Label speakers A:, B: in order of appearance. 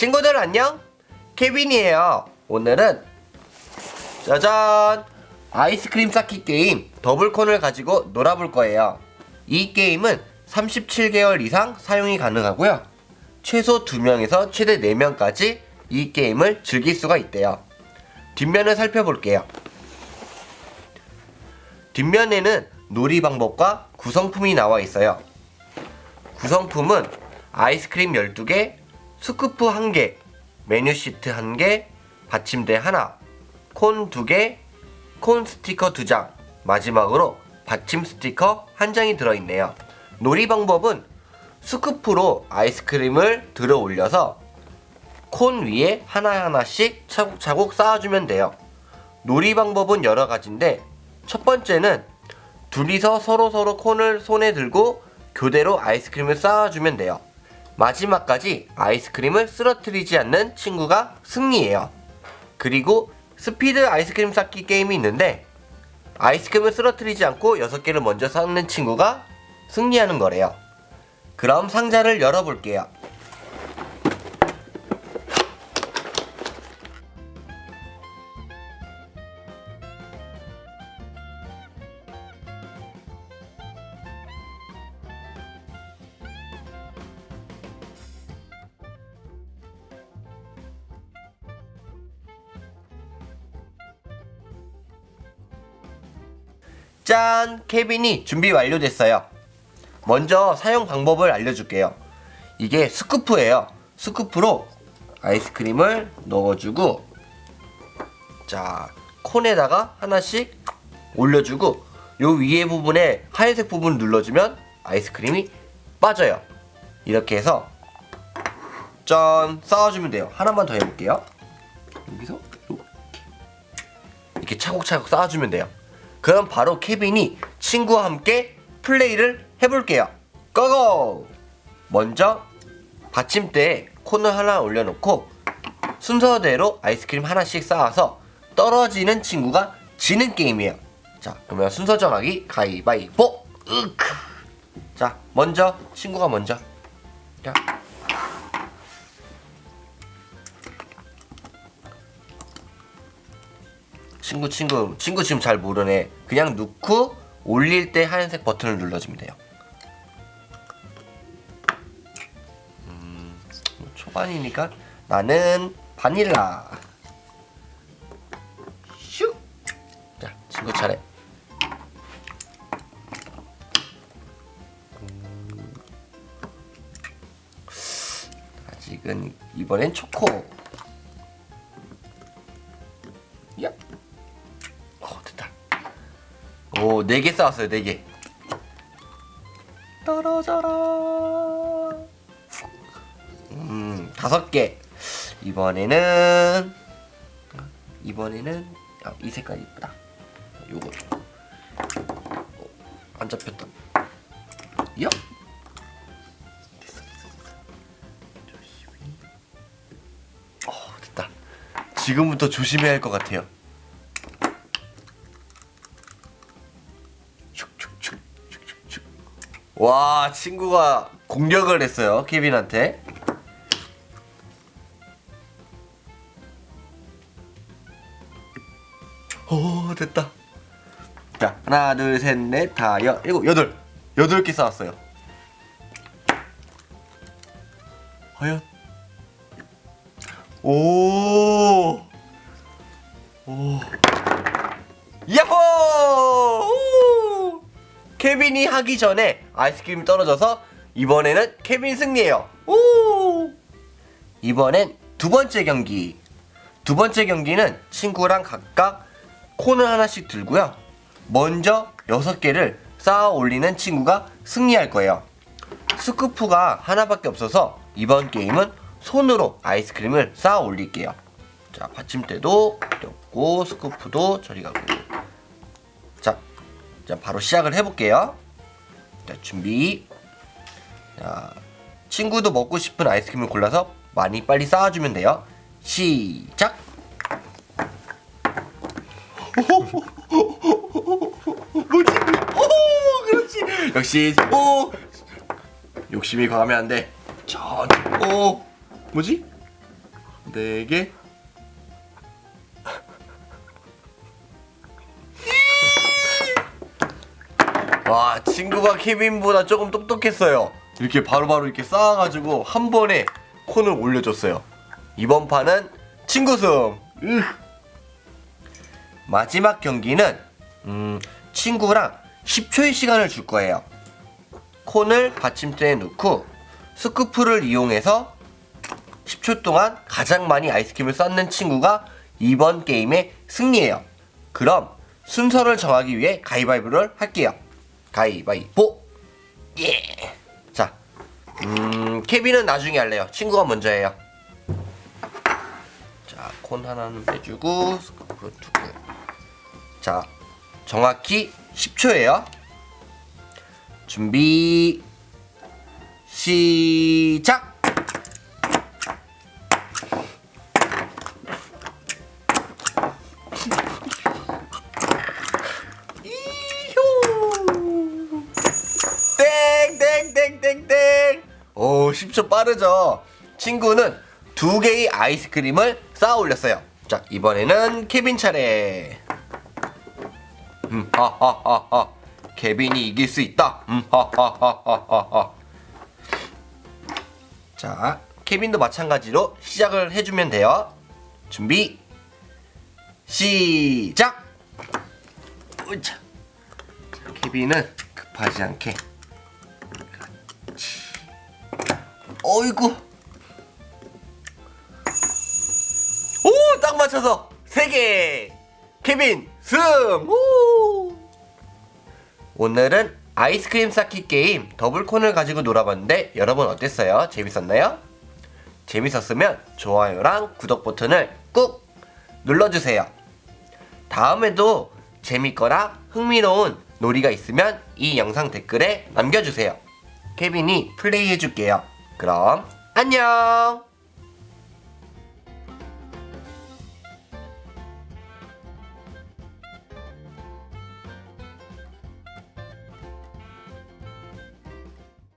A: 친구들 안녕? 케빈이에요. 오늘은 짜잔! 아이스크림 쌓기 게임 더블콘을 가지고 놀아볼 거예요. 이 게임은 37개월 이상 사용이 가능하고요. 최소 2명에서 최대 4명까지 이 게임을 즐길 수가 있대요. 뒷면을 살펴볼게요. 뒷면에는 놀이 방법과 구성품이 나와 있어요. 구성품은 아이스크림 12개, 스쿠프 1개, 메뉴 시트 1개, 받침대 하나, 콘 2개, 콘 스티커 2장, 마지막으로 받침 스티커 1장이 들어있네요. 놀이 방법은 스쿠프로 아이스크림을 들어 올려서 콘 위에 하나하나씩 차곡차곡 쌓아주면 돼요. 놀이 방법은 여러 가지인데 첫 번째는 둘이서 서로서로 콘을 손에 들고 교대로 아이스크림을 쌓아주면 돼요. 마지막까지 아이스크림을 쓰러뜨리지 않는 친구가 승리예요. 그리고 스피드 아이스크림 쌓기 게임이 있는데 아이스크림을 쓰러뜨리지 않고 6개를 먼저 쌓는 친구가 승리하는 거래요. 그럼 상자를 열어볼게요. 짠! 케빈이 준비 완료됐어요. 먼저 사용 방법을 알려줄게요. 이게 스쿠프예요. 스쿠프로 아이스크림을 넣어주고, 자, 콘에다가 하나씩 올려주고, 요 위에 부분에 하얀색 부분 눌러주면 아이스크림이 빠져요. 이렇게 해서, 짠! 쌓아주면 돼요. 하나만 더 해볼게요. 여기서, 이렇게. 이렇게 차곡차곡 쌓아주면 돼요. 그럼 바로 케빈이 친구와 함께 플레이를 해볼게요. 고고! 먼저 받침대에 콘을 하나 올려놓고 순서대로 아이스크림 하나씩 쌓아서 떨어지는 친구가 지는 게임이에요. 자, 그러면 순서 정하기 가위바위보! 으크! 자, 먼저 친구가 먼저. 자. 친구 친구 친구 지금 잘 모르네. 그냥 넣고 올릴 때 하얀색 버튼을 눌러주면 돼요. 음, 초반이니까 나는 바닐라. 슉. 자 친구 차례. 음, 아직은 이번엔 초코. 오, 네 개 쌓았어요, 네 개. 떨어져라. 음, 다섯 개. 이번에는 이번에는 아, 이 색깔 이쁘다. 요거. 어, 안 잡혔다. 야. 됐어, 됐어, 됐어. 조심히. 어, 됐다. 지금부터 조심해야 할 것 같아요. 와 친구가 공격을 했어요 케빈한테. 오 됐다. 자 하나 둘셋넷 다 여 일곱 여덟. 여덟 개 쌓았어요. 과연? 오 케빈이 하기 전에 아이스크림이 떨어져서 이번에는 케빈 승리예요. 오! 이번엔 두 번째 경기. 두 번째 경기는 친구랑 각각 콘을 하나씩 들고요. 먼저 여섯 개를 쌓아 올리는 친구가 승리할 거예요. 스쿠프가 하나밖에 없어서 이번 게임은 손으로 아이스크림을 쌓아 올릴게요. 자, 받침대도 렸고 스쿠프도 저리 가고. 자, 자 바로 시작을 해볼게요. 자, 준비. 자, 친구도 먹고 싶은 아이스크림을 골라서 많이 빨리 쌓아주면 돼요. 시작. 뭐지? 오, 그렇지. 역시 오. 욕심이 과하면 안 돼. 전 오. 뭐지? 네 개. 와 친구가 케빈보다 조금 똑똑했어요. 이렇게 바로바로 이렇게 쌓아가지고 한 번에 콘을 올려줬어요. 이번 판은 친구 승. 으. 마지막 경기는 음, 친구랑 10초의 시간을 줄 거예요. 콘을 받침대에 넣고 스쿠프를 이용해서 10초 동안 가장 많이 아이스크림을 쌓는 친구가 이번 게임의 승리예요. 그럼 순서를 정하기 위해 가위바위보를 할게요. 가위바위보. 예. 자, 음, 케빈은 나중에 할래요. 친구가 먼저 해요. 자, 콘 하나는 빼주고 스쿠프 두 개. 자, 정확히 10초예요. 준비 시작. 오, 10초 빠르죠. 친구는 두 개의 아이스크림을 쌓아 올렸어요. 자, 이번에는 케빈 차례. 음, 하하하하. 케빈이 이길 수 있다. 음, 하하하하하. 자, 케빈도 마찬가지로 시작을 해주면 돼요. 준비, 시작. 케빈은 급하지 않게. 어이구. 오, 딱 맞춰서 세 개. 케빈 승. 오. 오늘은 아이스크림 쌓기 게임 더블콘을 가지고 놀아봤는데 여러분 어땠어요? 재밌었나요? 재밌었으면 좋아요랑 구독 버튼을 꾹 눌러주세요. 다음에도 재밌거나 흥미로운 놀이가 있으면 이 영상 댓글에 남겨주세요. 케빈이 플레이해줄게요. 그럼 안녕!